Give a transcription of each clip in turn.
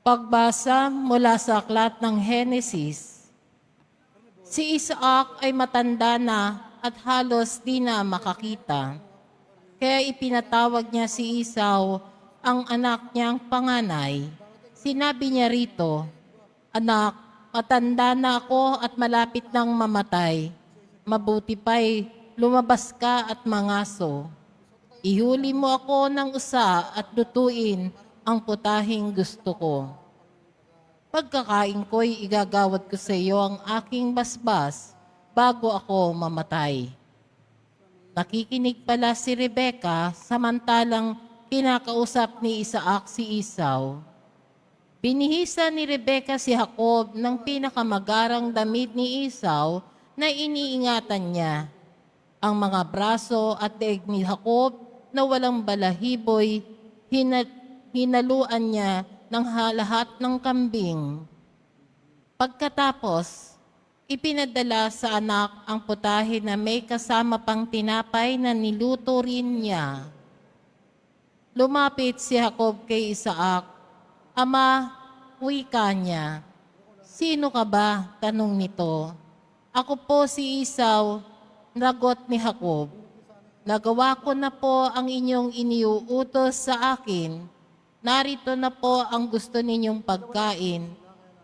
Pagbasa mula sa aklat ng Henesis. Si Isaac ay matanda na at halos di na makakita. Kaya ipinatawag niya si Esau, ang anak niyang panganay. Sinabi niya rito, Anak, matanda na ako at malapit nang mamatay. Mabuti pa'y lumabas ka at mangaso. Ihuli mo ako ng usa at lutuin ang putahing gusto ko. Pagkakain ko'y igagawad ko sa iyo ang aking basbas bago ako mamatay. Nakikinig pala si Rebecca samantalang kinakausap ni Isaac si Esau. Binihisa ni Rebecca si Jacob ng pinakamagarang damit ni Esau na iniingatan niya. Ang mga braso at leeg ni Jacob na walang balahiboy, hina- hinaluan niya ng ha- lahat ng kambing. Pagkatapos, ipinadala sa anak ang putahe na may kasama pang tinapay na niluto rin niya. Lumapit si Jacob kay Isaac. Ama, wika niya. Sino ka ba? Tanong nito. Ako po si Esau, nagot ni Jacob. Nagawa ko na po ang inyong iniuutos sa akin. Narito na po ang gusto ninyong pagkain.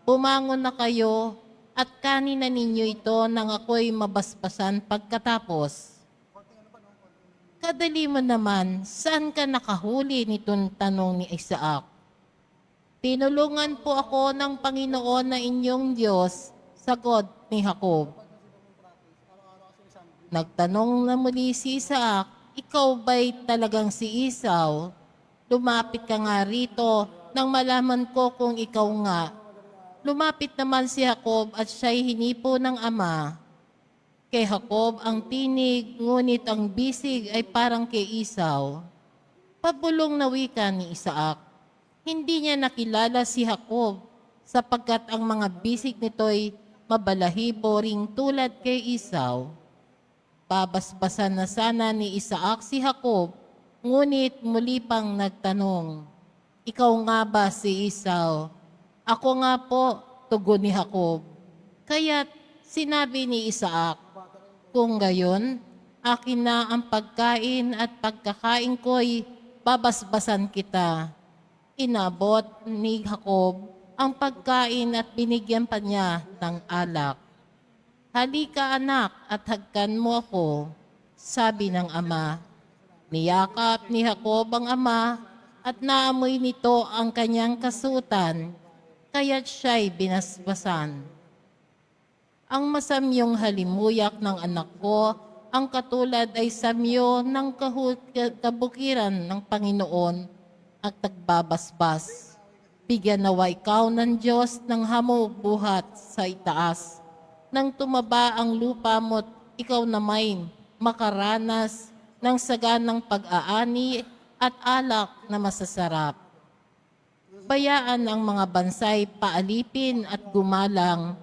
Bumangon na kayo at kanin na ninyo ito nang ako'y mabasbasan pagkatapos. Kadali mo naman, saan ka nakahuli nitong tanong ni Isaac? Tinulungan po ako ng Panginoon na inyong Diyos, sagot ni Jacob. Nagtanong na muli si Isaac, ikaw ba'y talagang si Esau? Lumapit ka nga rito nang malaman ko kung ikaw nga. Lumapit naman si Jacob at siya'y hinipo ng ama. Kay Jacob ang tinig, ngunit ang bisig ay parang kay Esau. Pabulong na wika ni Isaac. Hindi niya nakilala si Jacob sapagkat ang mga bisig nito'y mabalahibo ring tulad kay Esau. Babasbasan na sana ni Isaac si Jacob, ngunit muli pang nagtanong, Ikaw nga ba si Esau? Ako nga po, tugon ni Jacob. Kaya't sinabi ni Isaac, Kung gayon, akin na ang pagkain at pagkakain ko'y babasbasan kita. Inabot ni Jacob ang pagkain at binigyan pa niya ng alak. Halika anak at hagkan mo ako, sabi ng ama. Niyakap ni Jacob ang ama at naamoy nito ang kanyang kasutan, kaya't siya'y binasbasan. Ang masamyong halimuyak ng anak ko, ang katulad ay samyo ng kabukiran ng Panginoon at tagbabasbas. Bigyan nawa ikaw ng Diyos ng hamog buhat sa itaas nang tumaba ang lupa mo't ikaw na may makaranas ng saganang pag-aani at alak na masasarap. Bayaan ang mga bansay paalipin at gumalang,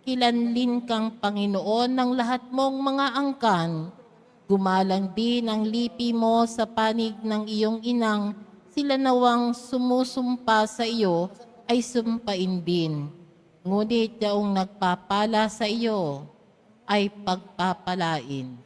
kilanlin kang Panginoon ng lahat mong mga angkan, gumalang din ang lipi mo sa panig ng iyong inang, sila nawang sumusumpa sa iyo ay sumpain din. Ngunit yaong nagpapala sa iyo ay pagpapalain.